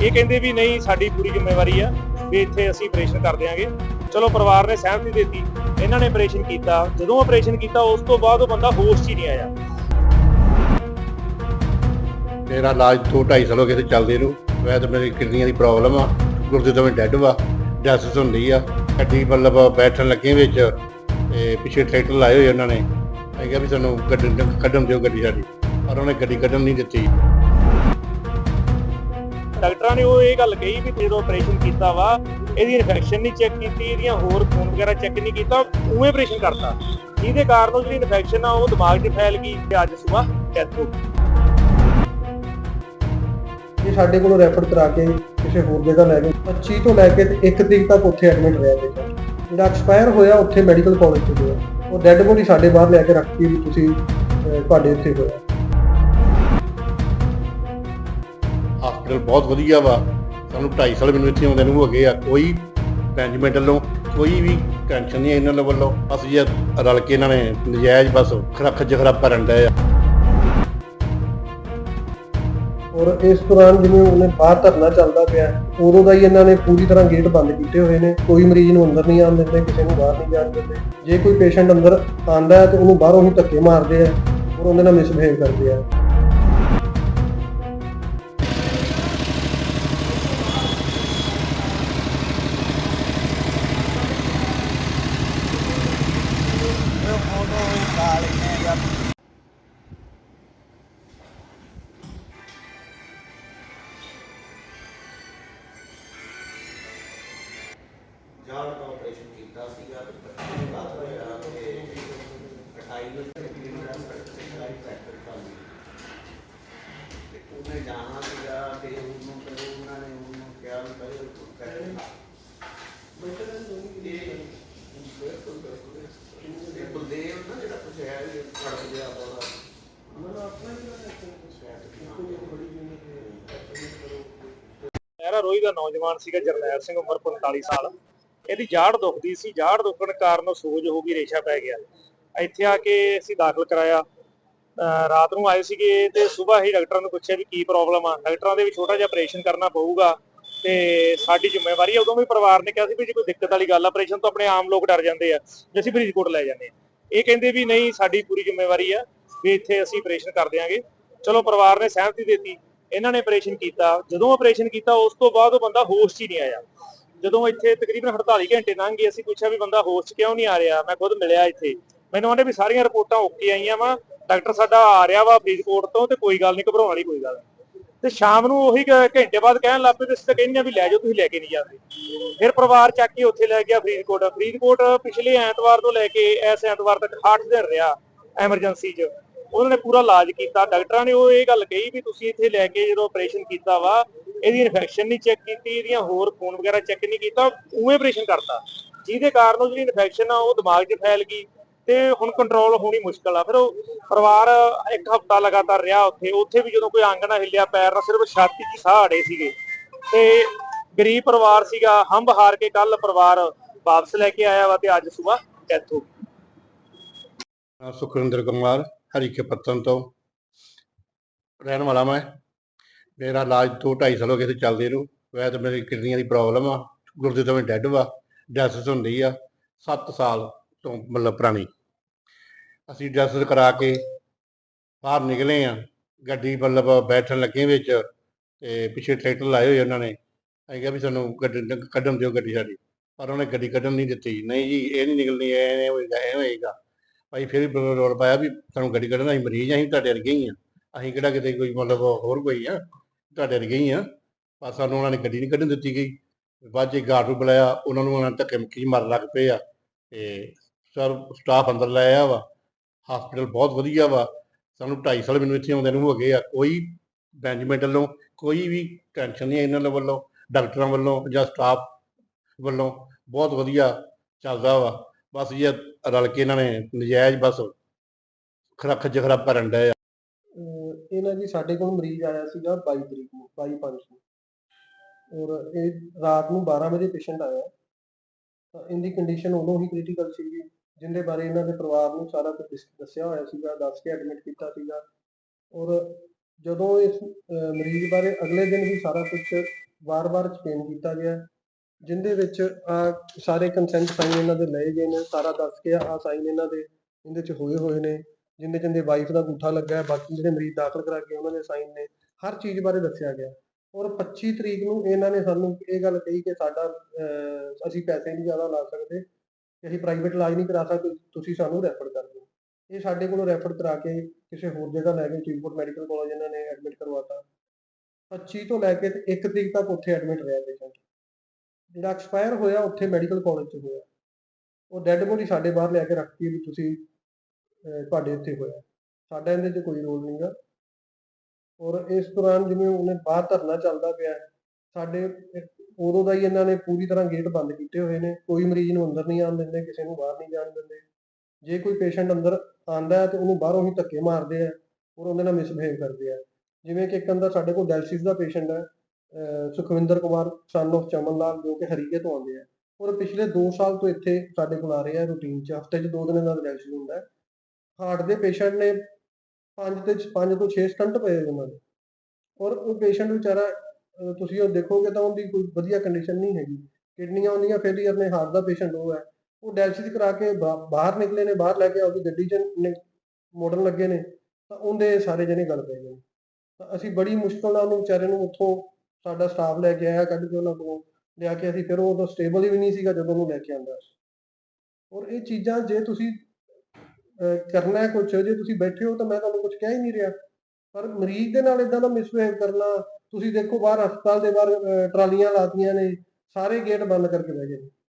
ਇਹ ਕਹਿੰਦੇ ਵੀ ਨਹੀਂ, ਸਾਡੀ ਪੂਰੀ ਜ਼ਿੰਮੇਵਾਰੀ ਆ ਵੀ ਇੱਥੇ ਅਸੀਂ ਆਪਰੇਸ਼ਨ ਕਰ ਦਿਆਂਗੇ। ਚਲੋ, ਪਰਿਵਾਰ ਨੇ ਸਹਿਮਤੀ ਦਿੱਤੀ। ਇਹਨਾਂ ਨੇ ਆਪਰੇਸ਼ਨ ਕੀਤਾ। ਜਦੋਂ ਆਪਰੇਸ਼ਨ ਕੀਤਾ, ਉਸ ਤੋਂ ਬਾਅਦ ਉਹ ਬੰਦਾ ਹੋਸ਼ 'ਚ ਹੀ ਨਹੀਂ ਆਇਆ। ਮੇਰਾ ਇਲਾਜ ਦੋ ਢਾਈ ਸਾਲ ਹੋ ਗਏ ਤੇ ਚੱਲਦੇ ਨੂੰ। ਵੈਸੇ ਤਾਂ ਮੇਰੀ ਕਿਡਨੀਆਂ ਦੀ ਪ੍ਰੋਬਲਮ ਆ। ਗੁਰਦੇ ਤੋਂ ਡੈੱਡ ਵਾ। ਡਾਇਲਿਸਿਸ ਹੁੰਦੀ ਆ। ਗੱਡੀ ਮਤਲਬ ਬੈਠਣ ਲੱਗੇ ਵਿੱਚ ਤੇ ਪਿੱਛੇ ਟਰੈਕਟਰ ਲਾਏ ਹੋਏ ਉਹਨਾਂ ਨੇ। ਅਸੀਂ ਕਿਹਾ ਵੀ ਸਾਨੂੰ ਕੱਢਣ ਕੱਢਣ ਦਿਓ ਗੱਡੀ ਸਾਡੀ। ਪਰ ਉਹਨੇ ਗੱਡੀ ਕੱਢਣ ਨਹੀਂ ਦਿੱਤੀ। ਡਾਕਟਰਾਂ ਨੇ ਉਹ ਇਹ ਗੱਲ ਕਹੀ ਵੀ ਜਦੋਂ ਆਪਰੇਸ਼ਨ ਕੀਤਾ ਵਾ, ਇਹਦੀ ਇਨਫੈਕਸ਼ਨ ਨਹੀਂ ਚੈੱਕ ਕੀਤੀ, ਇਹਦੀਆਂ ਹੋਰ ਖੂਨ ਵਗੈਰਾ ਚੈੱਕ ਨਹੀਂ ਕੀਤਾ, ਉਵੇਂ ਆਪਰੇਸ਼ਨ ਕਰਤਾ। ਜਿਹਦੇ ਕਾਰਨ ਉਹ ਜਿਹੜੀ ਇਨਫੈਕਸ਼ਨ ਆ, ਉਹ ਦਿਮਾਗ 'ਚ ਫੈਲ ਗਈ ਤੇ ਅੱਜ ਸਵੇਰ ਡੈਥ ਹੋ ਗਈ। ਇਹ ਸਾਡੇ ਕੋਲੋਂ ਰੈਫਰ ਕਰਾ ਕੇ ਕਿਸੇ ਹੋਰ ਜਗ੍ਹਾ ਲੈ ਗਏ। 25 ਤੋਂ ਲੈ ਕੇ 1 ਤਰੀਕ ਤੱਕ ਉੱਥੇ ਐਡਮਿਟ ਰਿਹਾ ਬੇਟਾ ਜਿਹੜਾ ਐਕਸਪਾਇਰ ਹੋਇਆ, ਉੱਥੇ ਮੈਡੀਕਲ ਕਾਲਜ ਚ ਹੋਇਆ ਉਹ ਡੈੱਡ ਬੋਡੀ ਸਾਡੇ ਬਾਹਰ ਲੈ ਕੇ ਰੱਖਤੀ ਵੀ ਤੁਸੀਂ ਤੁਹਾਡੇ ਇੱਥੇ ਹੋਇਆ। ਹਸਪੀਟਲ ਬਹੁਤ ਵਧੀਆ ਵਾ। ਸਾਨੂੰ 2.5 ਸਾਲ ਮੈਨੂੰ ਇੱਥੇ ਆਉਂਦੇ ਨੂੰ ਹੋ ਗਏ ਆ। ਕੋਈ ਮੈਨੇਜਮੈਂਟ ਵੱਲੋਂ ਕੋਈ ਵੀ ਟੈਨਸ਼ਨ ਨਹੀਂ ਇਹਨਾਂ ਵੱਲੋਂ। ਬਸ ਜੀ ਰਲ ਕੇ ਇਹਨਾਂ ਨੇ ਨਜਾਇਜ਼ ਬਸ ਖਰਖ ਖਰਾਬ ਕਰਨ ਡਏ ਆ। ਔਰ ਇਸ ਦੌਰਾਨ ਜਿਵੇਂ ਉਹਨੇ ਬਾਹਰ ਧਰਨਾ ਚੱਲਦਾ ਪਿਆ, ਉਦੋਂ ਦਾ ਹੀ ਇਹਨਾਂ ਨੇ ਪੂਰੀ ਤਰ੍ਹਾਂ ਗੇਟ ਬੰਦ ਕੀਤੇ ਹੋਏ ਨੇ। ਕੋਈ ਮਰੀਜ਼ ਨੂੰ ਅੰਦਰ ਨਹੀਂ ਆਉਣ ਦਿੰਦੇ, ਕਿਸੇ ਨੂੰ ਬਾਹਰ ਨਹੀਂ ਜਾਣ ਦਿੰਦੇ। ਜੇ ਕੋਈ ਪੇਸ਼ੈਂਟ ਅੰਦਰ ਆਂਦਾ ਹੈ ਤੇ ਉਹਨੂੰ ਬਾਹਰੋਂ ਹੀ ਧੱਕੇ ਮਾਰਦੇ ਆ, ਔਰ ਉਹਦੇ ਨਾਲ ਮਿਸਬਿਹੇਵ ਕਰਦੇ ਆ। ਜਾਲ ਦਾ ਆਪਰੇਸ਼ਨ ਕੀਤਾ ਸੀਗਾ ਤੇ ਪੱਚੀ ਨੂੰ ਹੋਇਆ ਤੇ 28 ਨੂੰ ਤਕਰੀਬਨ ਦਾ ਸਰਟੀਫਿਕੇਟ ਫੈਕਟਰ ਲਈ। ਤੇ ਉਹਨੇ ਜਾਣਾ ਸੀਗਾ ਤੇ ਉਹਨੂੰ ਫਿਰ ਉਹਨਾਂ ਨੇ ਉਹਨੂੰ ਕਿਹਾ ਵੀ ਭਾਈ ਉਹ ਕਰੇ ਇਹ ਬਲਦੇਵ ਨਾ ਜਿਹੜਾ ਕੁਛ ਹੈ ਇਹ ਖੜਕ ਗਿਆ ਬੜਾ ਮੇਰਾ ਰੋਈ ਦਾ ਨੌਜਵਾਨ ਸੀਗਾ ਜਰਨੈਲ ਸਿੰਘ, ਉਮਰ 45 ਸਾਲ। ਇਹਦੀ ਜਾੜ ਦੁਖਦੀ ਸੀ, ਜਾੜ ਦੁਖਣ ਕਾਰਨ ਉਹ ਸੋਜ ਹੋ ਗਈ, ਰੇਸ਼ਾ ਪੈ ਗਿਆ। ਇੱਥੇ ਆ ਕੇ ਅਸੀਂ ਦਾਖਲ ਕਰਾਇਆ। ਰਾਤ ਨੂੰ ਆਏ ਸੀਗੇ ਤੇ ਸਵੇਰ ਹੀ ਡਾਕਟਰਾਂ ਨੂੰ ਪੁੱਛਿਆ ਵੀ ਕੀ ਪ੍ਰੋਬਲਮ ਆ। ਡਾਕਟਰਾਂ ਦੇ ਵੀ ਛੋਟਾ ਜਿਹਾ ਆਪਰੇਸ਼ਨ ਕਰਨਾ ਪਊਗਾ ਤੇ ਸਾਡੀ ਜ਼ਿੰਮੇਵਾਰੀ ਆ। ਉਦੋਂ ਵੀ ਪਰਿਵਾਰ ਨੇ ਕਿਹਾ ਸੀ ਵੀ ਜੇ ਕੋਈ ਦਿੱਕਤ ਵਾਲੀ ਗੱਲ ਆਪਰੇਸ਼ਨ ਤੋਂ ਆਪਣੇ ਆਮ ਲੋਕ ਡਰ ਜਾਂਦੇ ਆ ਜੇ ਅਸੀਂ ਫਰੀਦਕੋਟ ਲੈ ਜਾਂਦੇ ਆ। ਇਹ ਕਹਿੰਦੇ ਵੀ ਨਹੀਂ, ਸਾਡੀ ਪੂਰੀ ਜ਼ਿੰਮੇਵਾਰੀ ਆ ਵੀ ਇੱਥੇ ਅਸੀਂ ਆਪਰੇਸ਼ਨ ਕਰ ਦਿਆਂਗੇ। ਚਲੋ ਪਰਿਵਾਰ ਨੇ ਸਹਿਮਤੀ ਦਿੱਤੀ। ਇਹਨਾਂ ਨੇ ਆਪਰੇਸ਼ਨ ਕੀਤਾ। ਜਦੋਂ ਆਪਰੇਸ਼ਨ ਕੀਤਾ, ਉਸ ਤੋਂ ਬਾਅਦ ਉਹ ਬੰਦਾ ਹੋਸ਼ 'ਚ ਹੀ ਨਹੀਂ ਆਇਆ। ਜਦੋਂ ਇੱਥੇ ਤਕਰੀਬਨ 48 ਘੰਟੇ ਲੰਘ ਗਏ, ਅਸੀਂ ਪੁੱਛਿਆ ਵੀ ਬੰਦਾ ਹੋਸ਼ ਕਿਉਂ ਨਹੀਂ ਆ ਰਿਹਾ? ਮੈਂ ਖੁਦ ਮਿਲਿਆ ਇੱਥੇ। ਮੈਨੂੰ ਕਹਿੰਦੇ ਵੀ ਸਾਰੀਆਂ ਰਿਪੋਰਟਾਂ ਓਕੇ ਆਈਆਂ ਵਾ। ਡਾਕਟਰ ਸਾਡਾ ਆ ਰਿਹਾ ਵਾ ਫਰੀਦਕੋਟ ਤੋਂ ਤੇ ਕੋਈ ਗੱਲ ਨਹੀਂ, ਘਬਰਾਉਣ ਵਾਲੀ ਕੋਈ ਗੱਲ ਤੇ ਸ਼ਾਮ ਨੂੰ ਉਹੀ ਘੰਟੇ ਬਾਅਦ ਕਹਿਣ ਲੱਗ ਪਏ ਤੇ ਅਸੀਂ ਤਾਂ ਕਹਿੰਦੇ ਵੀ ਲੈ ਜਾਓ, ਤੁਸੀਂ ਲੈ ਕੇ ਨਹੀਂ ਜਾਂਦੇ। ਫਿਰ ਪਰਿਵਾਰ ਚੱਕ ਕੇ ਉੱਥੇ ਲੈ ਗਿਆ ਫਰੀਦਕੋਟ। ਫਰੀਦਕੋਟ ਪਿਛਲੇ ਐਤਵਾਰ ਤੋਂ ਲੈ ਕੇ ਇਸ ਐਤਵਾਰ ਤੱਕ 8 ਦਿਨ ਰਿਹਾ ਐਮਰਜੈਂਸੀ 'ਚ। ਉਹਨਾਂ ਨੇ ਪੂਰਾ ਇਲਾਜ ਕੀਤਾ, ਡਾਕਟਰਾਂ ਨੇ ਉਹ ਇਹ ਗੱਲ ਕਹੀ ਵੀ ਤੁਸੀਂ ਇੱਥੇ ਲੈ ਕੇ ਜਦੋਂ ਆਪਰੇਸ਼ਨ ਕੀਤਾ ਵਾ, ਇਹਦੀ ਇਨਫੈਕਸ਼ਨ ਨਹੀਂ ਚੈੱਕ ਕੀਤੀ, ਇਹਦੀਆਂ ਹੋਰ ਖੂਨ ਵਗੈਰਾ ਚੈੱਕ ਨਹੀਂ ਕੀਤਾ, ਉਵੇਂ ਆਪਰੇਸ਼ਨ ਕਰਤਾ। ਜਿਹਦੇ ਕਾਰਨ ਉਹ ਜਿਹੜੀ ਇਨਫੈਕਸ਼ਨ ਆ, ਉਹ ਦਿਮਾਗ 'ਚ ਫੈਲ ਗਈ ਤੇ ਹੁਣ ਕੰਟਰੋਲ ਹੋਣੀ ਮੁਸ਼ਕਲ ਆ। ਫਿਰ ਉਹ ਪਰਿਵਾਰ ਇੱਕ ਹਫਤਾ ਲਗਾਤਾਰ ਰਿਹਾ ਉੱਥੇ ਉੱਥੇ ਵੀ ਜਦੋਂ ਕੋਈ ਅੰਗ ਨਾ ਹਿੱਲਿਆ, ਪੈਰ ਨਾਲ ਸਿਰਫ ਛਾਤੀ 'ਚ ਸਾਹ ਅੜੇ ਸੀਗੇ। ਤੇ ਗਰੀਬ ਪਰਿਵਾਰ ਸੀਗਾ, ਹੰਬ ਹਾਰ ਕੇ ਕੱਲ ਪਰਿਵਾਰ ਵਾਪਸ ਲੈ ਕੇ ਆਇਆ ਵਾ ਤੇ ਅੱਜ ਸਵੇਰ ਡੈਥ ਹੋ ਗਈ। ਮੈਂ ਸੁਖਵਿੰਦਰ ਕੁਮਾਰ। ਹਰੀਕੇ ਪੱਤਨ ਤੋਂ। ਰਹਿਣ ਵਾਲਾ ਮੈਂ। ਮੇਰਾ ਇਲਾਜ ਦੋ ਢਾਈ ਸਾਲ ਹੋ ਗਏ ਤੇ ਚੱਲਦੇ ਨੂੰ। ਵੈਸੇ ਤਾਂ ਮੇਰੀ ਕਿਡਨੀਆਂ ਦੀ ਪ੍ਰੋਬਲਮ ਆ। ਗੁਰਦੇ ਤੋਂ ਮੈਂ ਡੈੱਡ ਵਾ ਡਾਇਲਿਸਿਸ ਹੁੰਦੀ ਆ। 7 ਸਾਲ ਤੋਂ ਮਤਲਬ ਪੁਰਾਣੀ। ਅਸੀਂ ਡਾਇਲਿਸਿਸ ਕਰਾ ਕੇ ਬਾਹਰ ਨਿਕਲੇ ਆ। ਗੱਡੀ ਮਤਲਬ ਬੈਠਣ ਲੱਗੇ ਵਿੱਚ ਤੇ ਪਿੱਛੇ ਟਰੈਕਟਰ ਲਾਏ ਹੋਏ ਉਹਨਾਂ ਨੇ। ਅਸੀਂ ਕਿਹਾ ਵੀ ਸਾਨੂੰ ਗੱਡੀ ਕੱਢਣ ਦਿਓ ਗੱਡੀ ਸਾਡੀ। ਪਰ ਉਹਨੇ ਗੱਡੀ ਕੱਢਣ ਨਹੀਂ ਦਿੱਤੀ। ਨਹੀਂ ਜੀ, ਇਹ ਨਹੀਂ ਨਿਕਲਣੀ, ਇਹ ਐਵੇਂ ਹੋਏਗਾ ਇਹ ਹੋਏਗਾ। ਭਾਈ ਫਿਰ ਵੀ ਰੋਲ ਪਾਇਆ ਵੀ ਸਾਨੂੰ ਗੱਡੀ ਕੱਢਣਾ ਅਸੀਂ ਮਰੀਜ਼, ਅਸੀਂ ਤੁਹਾਡੇ ਵਰਗੇ ਹੀ ਆ। ਅਸੀਂ ਕਿਹੜਾ ਕਿਤੇ ਕੋਈ ਮਤਲਬ ਹੋਰ ਕੋਈ ਆ, ਤੁਹਾਡੇ ਵਰਗੇ ਹੀ ਆ। ਪਰ ਸਾਨੂੰ ਉਹਨਾਂ ਨੇ ਗੱਡੀ ਨਹੀਂ ਕੱਢਣ ਦਿੱਤੀ ਗਈ। ਬਾਅਦ 'ਚ ਗਾਰਡ ਨੂੰ ਬੁਲਾਇਆ, ਉਹਨਾਂ ਨੂੰ ਉਹਨਾਂ ਧੱਕੇ ਮੁੱਕੀ ਮਾਰਨ ਲੱਗ ਪਏ ਆ। ਤੇ ਸਰ ਸਟਾਫ ਅੰਦਰ ਲੈ ਆਇਆ ਵਾ। ਹਸਪੀਟਲ ਬਹੁਤ ਵਧੀਆ ਵਾ। ਸਾਨੂੰ 2.5 ਸਾਲ ਮੈਨੂੰ ਇੱਥੇ ਆਉਂਦੇ ਨੂੰ ਹੋ ਗਏ ਆ। ਕੋਈ ਮੈਨੇਜਮੈਂਟ ਵੱਲੋਂ ਕੋਈ ਵੀ ਟੈਨਸ਼ਨ ਨਹੀਂ ਇਹਨਾਂ ਵੱਲੋਂ, ਡਾਕਟਰਾਂ ਵੱਲੋਂ ਜਾਂ ਸਟਾਫ ਵੱਲੋਂ। ਬਹੁਤ ਵਧੀਆ ਚੱਲਦਾ ਵਾ। ਬਸ ਇਹ ਰਲ ਕੇ ਇਹਨਾਂ ਨੇ ਨਜਾਇਜ਼ ਬਸ ਖਰਖ ਖਰਾਬ ਕਰਨ ਡਏ ਆ। ਅਹ ਇਹਨਾਂ ਜੀ ਸਾਡੇ ਕੋਲ ਮਰੀਜ਼ ਆਇਆ ਸੀਗਾ 22 ਤਰੀਕ ਨੂੰ 22 ਪੰਜ ਨੂੰ। ਔਰ ਇਹ ਰਾਤ ਨੂੰ 12 ਵਜੇ ਪੇਸ਼ੈਂਟ ਆਇਆ। ਤਾਂ ਇਹਦੀ ਕੰਡੀਸ਼ਨ ਉਦੋਂ ਹੀ ਕ੍ਰਿਟੀਕਲ ਸੀਗੀ, ਜਿੰਦੇ ਬਾਰੇ ਇਹਨਾਂ ਦੇ ਪਰਿਵਾਰ ਨੂੰ ਸਾਰਾ ਕੁਝ ਦਿਸ- ਦੱਸਿਆ ਹੋਇਆ ਸੀਗਾ, ਦੱਸ ਕੇ ਐਡਮਿਟ ਕੀਤਾ ਸੀਗਾ। ਔਰ ਜਦੋਂ ਇਸ, ਅਹ ਮਰੀਜ਼ ਬਾਰੇ ਅਗਲੇ ਦਿਨ ਵੀ ਸਾਰਾ ਕੁਝ ਵਾਰ-ਵਾਰ ਐਕਸਪਲੇਨ ਕੀਤਾ ਗਿਆ। ਹੈ, ਜਿਹਦੇ ਵਿੱਚ ਆਹ ਸਾਰੇ ਕੰਸੈਂਟ ਸਾਈਨ ਇਹਨਾਂ ਦੇ ਲਏ ਗਏ ਨੇ ਸਾਰਾ ਦੱਸ ਕੇ ਆਹ ਸਾਈਨ ਇਹਨਾਂ ਦੇ ਇਹਦੇ 'ਚ ਹੋਏ ਹੋਏ ਨੇ ਜਿੰਦੇ ਜਿੰਦੇ ਵਾਈਫ ਦਾ ਅੰਗੂਠਾ ਲੱਗਾ ਹੈ ਬਾਕੀ ਜਿਹੜੇ ਮਰੀਜ਼ ਦਾਖਲ ਕਰਾ ਕੇ ਉਹਨਾਂ ਦੇ ਸਾਈਨ ਨੇ ਹਰ ਚੀਜ਼ ਬਾਰੇ ਦੱਸਿਆ ਗਿਆ। ਔਰ 25 ਤਰੀਕ ਨੂੰ ਇਹਨਾਂ ਨੇ ਸਾਨੂੰ ਇਹ ਗੱਲ ਕਹੀ ਕਿ ਸਾਡਾ ਅਸੀਂ ਪੈਸੇ ਨਹੀਂ ਜ਼ਿਆਦਾ ਲਾ ਸਕਦੇ ਅਸੀਂ ਪ੍ਰਾਈਵੇਟ ਇਲਾਜ ਨਹੀਂ ਕਰਾ ਸਕਦੇ ਤੁਸੀਂ ਸਾਨੂੰ ਰੈਫਰ ਕਰ ਦਿਓ। ਇਹ ਸਾਡੇ ਕੋਲੋਂ ਰੈਫਰ ਕਰਾ ਕੇ ਕਿਸੇ ਹੋਰ ਜਗ੍ਹਾ ਲੈ ਗਏ ਚੀਪੂਰ ਮੈਡੀਕਲ ਕਾਲਜ ਇਹਨਾਂ ਨੇ ਐਡਮਿਟ ਕਰਵਾਤਾ। 25 ਤੋਂ ਲੈ ਕੇ ਤੇ 1 ਤਰੀਕ ਤੱਕ ਉੱਥੇ ਐਡਮਿਟ ਰਿਹਾ ਪੇਸ਼ੈਂਟ ਜਿਹੜਾ ਐਕਸਪਾਇਰ ਹੋਇਆ ਉੱਥੇ ਮੈਡੀਕਲ ਕਾਲਜ 'ਚ ਹੋਇਆ। ਉਹ ਡੈੱਡ ਬੋਡੀ ਸਾਡੇ ਬਾਹਰ ਲਿਆ ਕੇ ਰੱਖਤੀ ਵੀ ਤੁਸੀਂ ਤੁਹਾਡੇ ਇੱਥੇ ਹੋਇਆ। ਸਾਡਾ ਇਹਦੇ 'ਚ ਕੋਈ ਰੋਲ ਨਹੀਂਗਾ ਔਰ ਇਸ ਦੌਰਾਨ ਜਿਵੇਂ ਉਹਨੇ ਬਾਹਰ ਧਰਨਾ ਚੱਲਦਾ ਪਿਆ, ਸਾਡੇ ਉਦੋਂ ਦਾ ਹੀ ਇਹਨਾਂ ਨੇ ਪੂਰੀ ਤਰ੍ਹਾਂ ਗੇਟ ਬੰਦ ਕੀਤੇ ਹੋਏ ਨੇ। ਕੋਈ ਮਰੀਜ਼ ਨੂੰ ਅੰਦਰ ਨਹੀਂ ਆਉਣ ਦਿੰਦੇ, ਕਿਸੇ ਨੂੰ ਬਾਹਰ ਨਹੀਂ ਜਾਣ ਦਿੰਦੇ। ਜੇ ਕੋਈ ਪੇਸ਼ੈਂਟ ਅੰਦਰ ਆਂਦਾ ਹੈ ਤੇ ਉਹਨੂੰ ਬਾਹਰੋਂ ਹੀ ਧੱਕੇ ਮਾਰਦੇ ਆ, ਔਰ ਉਹਦੇ ਨਾਲ ਮਿਸਬਿਹੇਵ ਕਰਦੇ ਆ। ਜਿਵੇਂ ਕਿ ਇੱਕ ਅੰਦਰ ਸਾਡੇ ਕੋਲ ਡਾਇਲਸਿਸ ਦਾ ਪੇਸ਼ੈਂਟ ਹੈ ਸੁਖਵਿੰਦਰ ਕੁਮਾਰ ਸਨ of ਚਮਨ ਲਾਲ ਜੋ ਕਿ ਹਰੀਕੇ ਤੋਂ ਆਉਂਦੇ ਆ। ਔਰ ਪਿਛਲੇ 2 ਸਾਲ ਤੋਂ ਇੱਥੇ ਸਾਡੇ ਕੋਲ ਆ ਰਹੇ ਆ ਰੂਟੀਨ 'ਚ। ਹਫ਼ਤੇ 'ਚ ਦੋ ਦਿਨ ਦਾ ਡਾਇਲਸਿਸ ਹੁੰਦਾ ਹੈ। ਹਾਰਟ ਦੇ ਪੇਸ਼ੈਂਟ ਨੇ 5 ਤੇ 5 ਤੋਂ 6 ਸਟੰਟ ਪਏ ਉਹਨਾਂ ਦੇ। ਔਰ ਉਹ ਪੇਸ਼ੈਂਟ ਵਿਚਾਰਾ ਤੁਸੀਂ ਉਹ ਦੇਖੋਗੇ ਤਾਂ ਉਹਦੀ ਕੋਈ ਵਧੀਆ ਕੰਡੀਸ਼ਨ ਨਹੀਂ ਹੈਗੀ। ਕਿਡਨੀਆਂ ਉਹਦੀਆਂ ਫੇਲੀਅਰ ਨੇ ਹਾਰਟ ਦਾ ਪੇਸ਼ੈਂਟ ਉਹ ਹੈ। ਉਹ ਡਾਇਲਸਿਸ ਕਰਾ ਕੇ ਬਾ- ਬਾਹਰ ਨਿਕਲੇ ਨੇ, ਬਾਹਰ ਲੈ ਕੇ ਆਪਦੀ ਗੱਡੀ 'ਚ ਮੋੜਨ ਲੱਗੇ ਨੇ। ਤਾਂ ਉਹਦੇ ਸਾਰੇ ਜਣੇ ਗੱਲ ਪੈ ਗਏ ਨੇ। ਤਾਂ ਅਸੀਂ ਬੜੀ ਮੁਸ਼ਕਲ ਨਾਲ ਉਹਨੂੰ ਵਿਚਾਰੇ ਨੂੰ ਉੱਥੋਂ ਸਾਡਾ ਸਟਾਫ ਲੈ ਕੇ ਆਇਆ ਕੱਢ ਕੇ ਉਹਨਾਂ ਕੋਲੋਂ ਲਿਆ ਕੇ ਅਸੀਂ ਫਿਰ ਉਹ ਉਦੋਂ ਸਟੇਬਲ ਵੀ ਨਹੀਂ ਸੀਗਾ ਜਦੋਂ ਉਹਨੂੰ ਲੈ ਕੇ ਆਂਦਾ ਔਰ ਇਹ ਚੀਜ਼ਾਂ ਜੇ ਤੁਸੀਂ ਅਹ, ਕਰਨਾ ਹੈ ਕੁਝ ਜੇ ਤੁਸੀਂ ਬੈਠੇ ਹੋ ਤਾਂ ਮੈਂ ਤੁਹਾਨੂੰ ਕੁਝ ਕਹਿ ਹੀ ਨਹੀਂ ਰਿਹਾ। ਪਰ ਮਰੀਜ਼ ਦੇ ਨਾਲ ਇਦਾਂ ਦਾ ਮਿਸਬਿਹੇਵ ਕਰਨਾ ਤੁਸੀਂ ਦੇਖੋ ਬਾਹਰ ਹਸਪਤਾਲ ਦੇ ਬਾਹਰ ਅਹ, ਟਰਾਲੀਆਂ ਲਾਤੀਆਂ ਨੇ ਸਾਰੇ ਗੇਟ ਬੰਦ ਕਰਕੇ ਬਹਿ ਗਏ ਨੇ।